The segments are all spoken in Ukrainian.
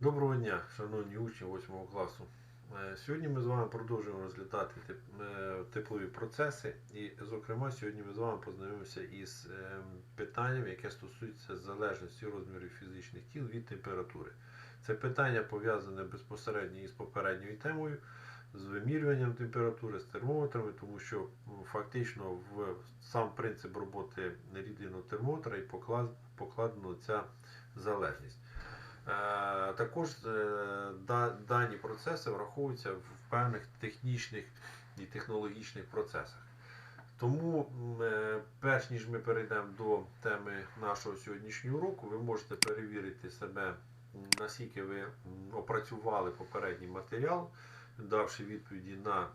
Доброго дня, шановні учні 8 класу. Е, Сьогодні ми з вами продовжуємо розглядати е, теплові процеси, і, зокрема, сьогодні ми з вами познайомимося із е, питанням, яке стосується залежності розмірів фізичних тіл від температури. Це питання пов'язане безпосередньо із попередньою темою, з вимірюванням температури, з термометрами, тому що фактично в сам принцип роботи рідинного термометра і покладено ця залежність. Е, Також е, дані процеси враховуються в певних технічних і технологічних процесах. Тому, е, перш ніж ми перейдемо до теми нашого сьогоднішнього уроку, ви можете перевірити себе, наскільки ви опрацювали попередній матеріал, давши відповіді на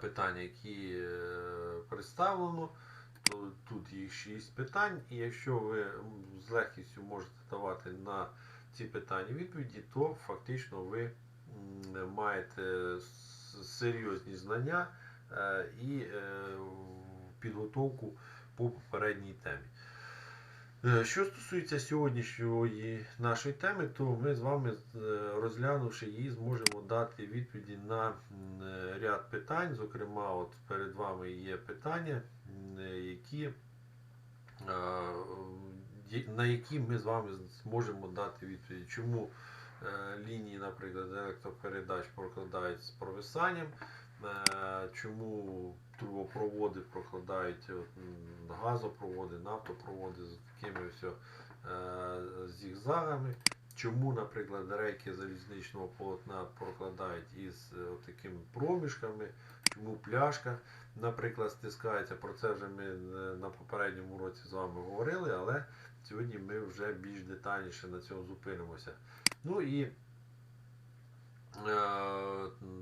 питання, які представлено. Тут їх 6 питань, і якщо ви з легкістю можете давати на ці питання відповіді, то фактично ви маєте серйозні знання е, і е, підготовку по попередній темі. Е, Що стосується сьогоднішньої нашої теми, то ми з вами, розглянувши її, зможемо дати відповіді на ряд питань. Зокрема, от перед вами є питання, які на які ми з вами зможемо дати відповідь, чому е, лінії, наприклад, електропередач прокладають з провисанням, е, чому трубопроводи прокладають от, газопроводи, нафтопроводи з такими все е, зігзагами. Чому, наприклад, рейки залізничного полотна прокладають із е, такими проміжками, чому пляшка, наприклад, стискається. Про це вже ми е, на попередньому році з вами говорили, але сьогодні ми вже більш детальніше на цьому зупинимося. Ну і е,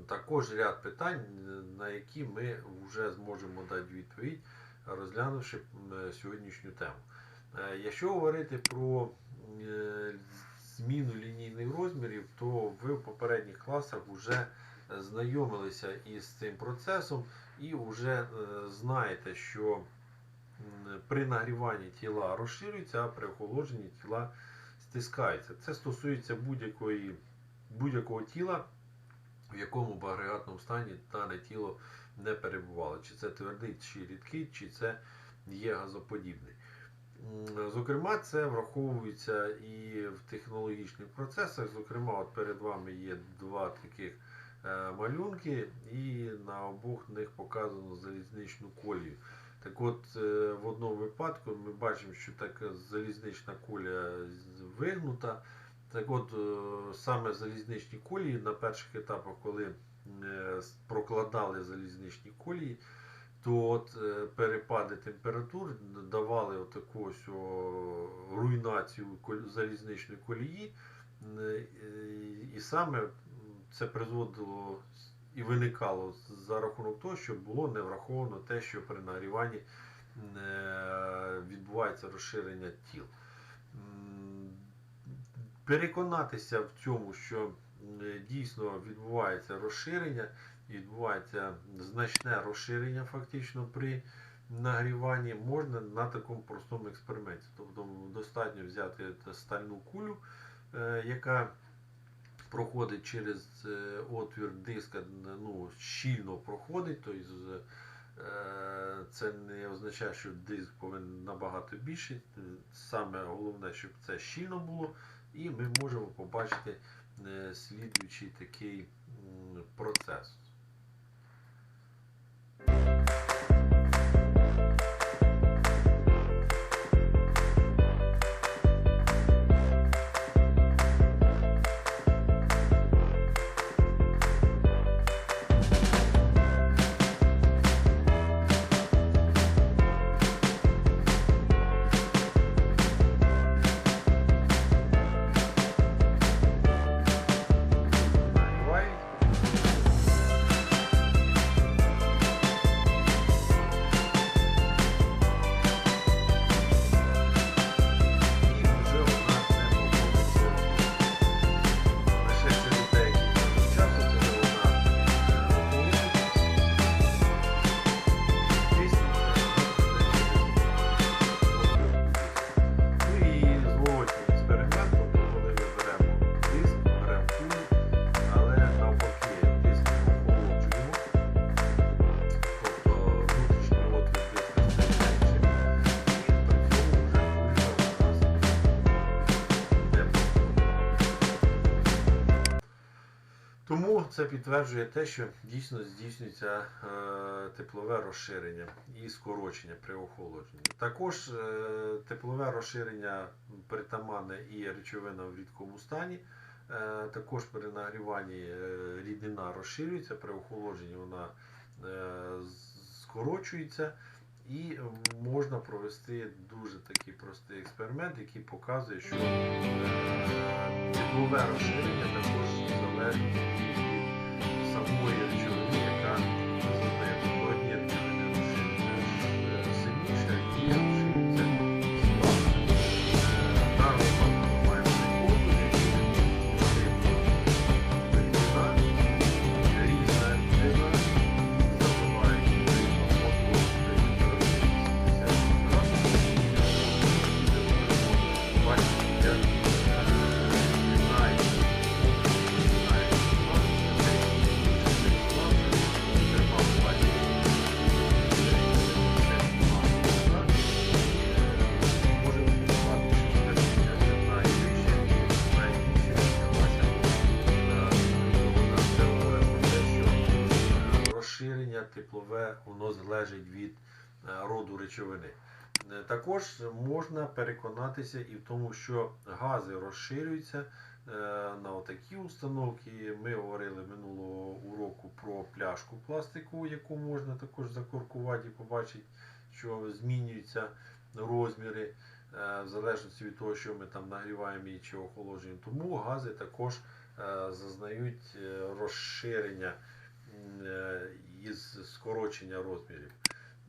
також ряд питань, на які ми вже зможемо дати відповідь, розглянувши сьогоднішню тему. Е, Якщо говорити про е, зміну лінійних розмірів, то ви в попередніх класах вже знайомилися із цим процесом і вже е, знаєте, що при нагріванні тіла розширюються, а при охолодженні тіла стискаються. Це стосується будь-якого тіла, в якому в агрегатному стані дане тіло не перебувало. Чи це твердий, чи рідкий, чи це є газоподібний. Зокрема, це враховується і в технологічних процесах. Зокрема, от перед вами є два таких е, малюнки, і на обох них показано залізничну колію. Так от, е, в одному випадку ми бачимо, що така залізнична колія вигнута. Так от, е, саме залізничні колії на перших етапах, коли е, прокладали залізничні колії, то от перепади температур давали отаку ось руйнацію залізничної колії. І саме це призводило і виникало за рахунок того, що було не враховано те, що при нагріванні е, відбувається розширення тіл. Переконатися в цьому, що дійсно відбувається розширення, відбувається значне розширення фактично при нагріванні, можна на такому простому експерименті. Тобто достатньо взяти стальну кулю, е, яка проходить через е, отвір диска, ну, щільно проходить, тобто е, це не означає, що диск повинен набагато більший. Саме головне, щоб це щільно було, і ми можемо побачити е, слідуючий такий процес. Це підтверджує те, що дійсно здійснюється е, теплове розширення і скорочення при охолодженні. Також е, теплове розширення притаманне і речовина в рідкому стані. Е, також при нагріванні рідина розширюється, при охолодженні вона скорочується. І можна провести дуже такий простий експеримент, який показує, що теплове розширення також залежить самої речовини, воно залежить від е, роду речовини. Е, Також можна переконатися і в тому, що гази розширюються е, на такі установки. Ми говорили минулого уроку про пляшку пластикову, яку можна також закоркувати і побачити, що змінюються розміри в залежності від того, що ми там нагріваємо її чи охолоджуємо. Тому гази також зазнають розширення із скорочення розмірів.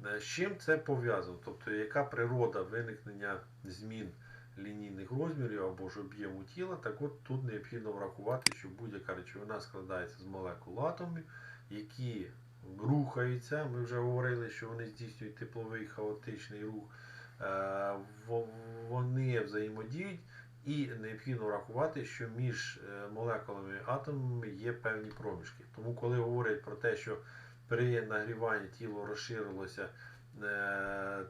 Е, З чим це пов'язано? Тобто, яка природа виникнення змін лінійних розмірів або ж об'єму тіла, так от тут необхідно врахувати, що будь-яка речовина складається з молекул атомів, які рухаються. Ми вже говорили, що вони здійснюють тепловий хаотичний рух. Е, Вони взаємодіють, і необхідно врахувати, що між е, молекулами атомами є певні проміжки. Тому, коли говорять про те, що при нагріванні тіло розширилося, е,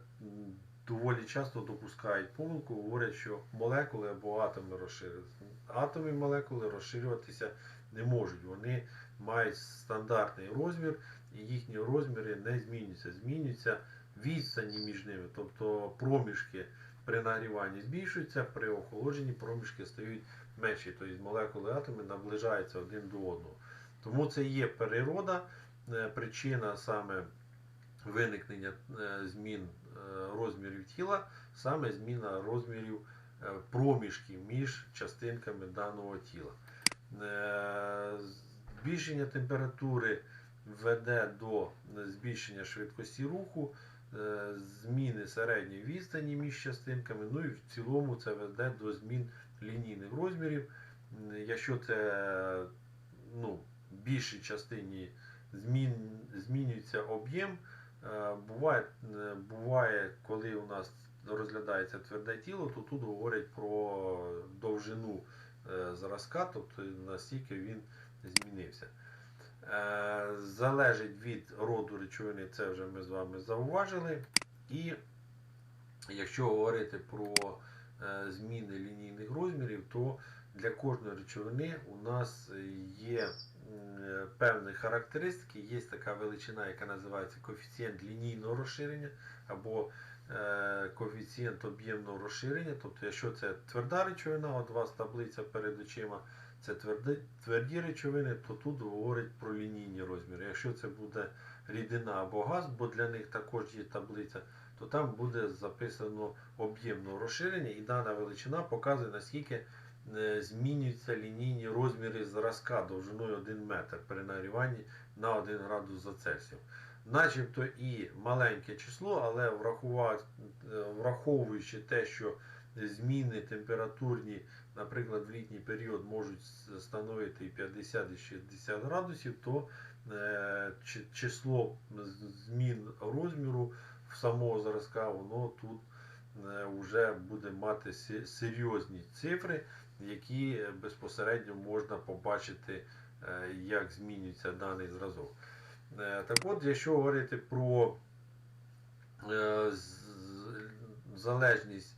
доволі часто допускають помилку, говорять, що молекули або атоми розширилися. Атоми і молекули розширюватися не можуть. Вони мають стандартний розмір, і їхні розміри не змінюються. Змінюються відстані між ними, тобто проміжки при нагріванні збільшуються, при охолодженні проміжки стають менші, тобто молекули атоми наближаються один до одного. Тому це є природа, причина саме виникнення е, змін е, розмірів тіла, саме зміна розмірів е, проміжків між частинками даного тіла. Е, Збільшення температури веде до збільшення швидкості руху, е, зміни середньої відстані між частинками, ну і в цілому це веде до змін лінійних розмірів. Якщо це ну, більшій частині змін, змінюється об'єм, е, буває, е, буває, коли у нас розглядається тверде тіло, то тут говорять про довжину е, зразка, тобто настільки він змінився. Залежить від роду речовини, це вже ми з вами зауважили. І якщо говорити про зміни лінійних розмірів, то для кожної речовини у нас є е, певні характеристики. Є така величина, яка називається коефіцієнт лінійного розширення або е, коефіцієнт об'ємного розширення. Тобто, якщо це тверда речовина, от у вас таблиця перед очима, це тверді, тверді речовини, то тут говорить про лінійні розміри. Якщо це буде рідина або газ, бо для них також є таблиця, то там буде записано об'ємне розширення, і дана величина показує, наскільки змінюються лінійні розміри зразка довжиною 1 метр при нагріванні на 1 градус за Цельсієм. Начебто і маленьке число, але е, враховуючи те, що зміни температурні, наприклад, в літній період можуть становити і 50 і 60 градусів, то е, число змін розміру в самого зразка, воно тут вже буде мати серйозні цифри, які е, безпосередньо можна побачити, е, як змінюється даний зразок. Е, Так от, якщо говорити про залежність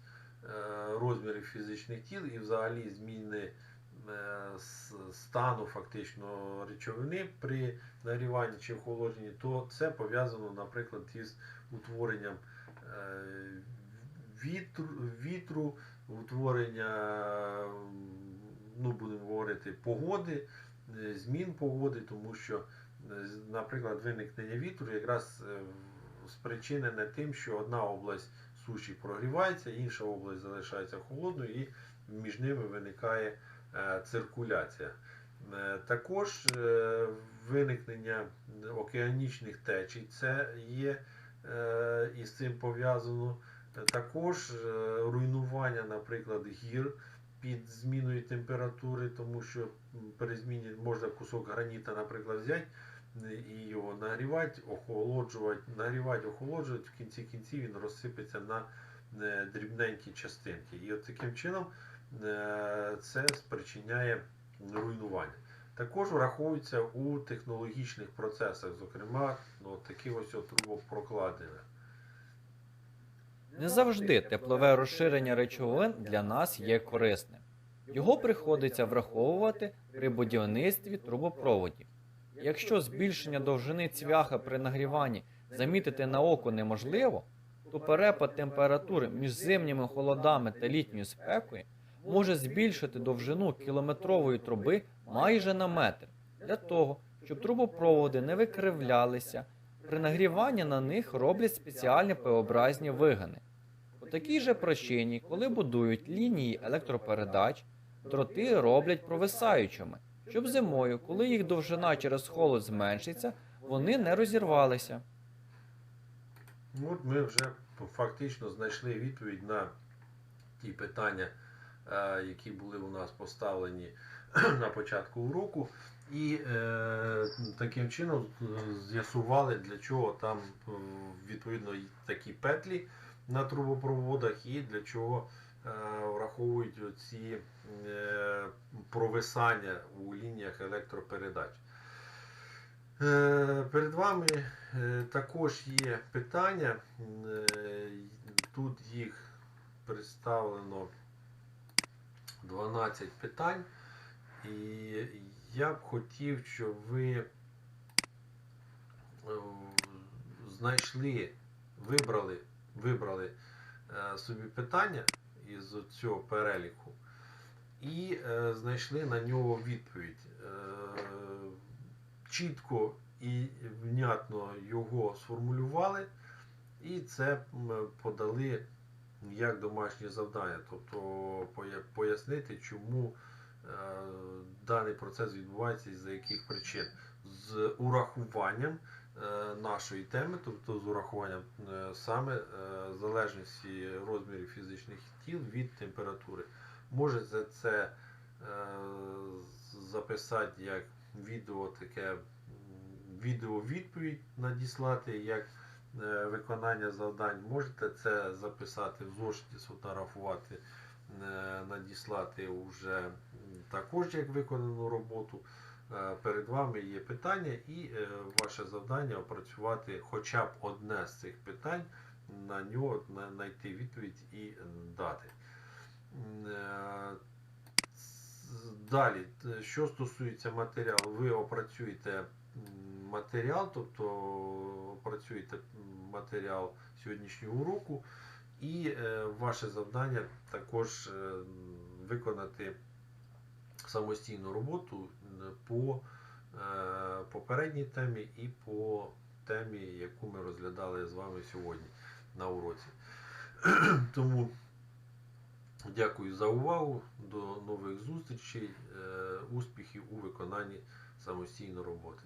розмірів фізичних тіл і взагалі зміни стану фактично речовини при нагріванні чи охолодженні, то це пов'язано, наприклад, із утворенням вітру, вітру утворення, ну будемо говорити, погоди, е, змін погоди, тому що, е, наприклад, виникнення вітру якраз е, спричинене тим, що одна область суші прогрівається, інша область залишається холодною і між ними виникає циркуляція. Також виникнення океанічних течій це є е, і з цим пов'язано. Також руйнування, наприклад, гір під зміною температури, тому що при зміні можна кусок граніта, наприклад, взяти е, і його нагрівати, охолоджувати, нагрівати, охолоджувати, в кінці кінців він розсипеться на е, дрібненькі частинки. І от таким чином е, це спричиняє руйнування. Також враховується у технологічних процесах, зокрема, ну, такі ось трубопрокладення. Не завжди теплове розширення речовин для нас є корисним. Його приходиться враховувати при будівництві трубопроводів. Якщо збільшення довжини цвяха при нагріванні замітити на око неможливо, то перепад температури між зимніми холодами та літньою спекою може збільшити довжину кілометрової труби майже на метр. Для того, щоб трубопроводи не викривлялися, при нагріванні на них роблять спеціальні П-образні вигини. У такій же причині, коли будують лінії електропередач, дроти роблять провисаючими, щоб зимою, коли їх довжина через холод зменшиться, вони не розірвалися. От ми вже фактично знайшли відповідь на ті питання, е, які були у нас поставлені на початку уроку. І е, таким чином е, з'ясували, для чого там е, відповідно такі петлі на трубопроводах і для чого е, враховують ці е, провисання у лініях електропередач. Е, Перед вами також є питання. Тут їх представлено 12 питань. І я б хотів, щоб ви е, знайшли, вибрали, вибрали е, собі питання із цього переліку і е, знайшли на нього відповідь. Чітко і внятно його сформулювали, і це подали як домашнє завдання, тобто пояснити, чому даний процес відбувається і за яких причин. З урахуванням е, нашої теми, тобто з урахуванням е, саме е, залежності розмірів фізичних тіл від температури. Можете це е, записати як відео таке відео-відповідь надіслати, як е, виконання завдань. Можете це записати в зошиті, сфотографувати, е, надіслати вже також як виконану роботу. Е, Перед вами є питання, і е, ваше завдання опрацювати хоча б одне з цих питань, на нього знайти відповідь і е, дати. Е, Далі, що стосується матеріалу, ви опрацюєте матеріал, тобто опрацюєте матеріал сьогоднішнього уроку, і е, ваше завдання також е, виконати самостійну роботу по е, попередній темі і по темі, яку ми розглядали з вами сьогодні на уроці. Тому дякую за увагу. До нових зустрічей, успіхів у виконанні самостійної роботи.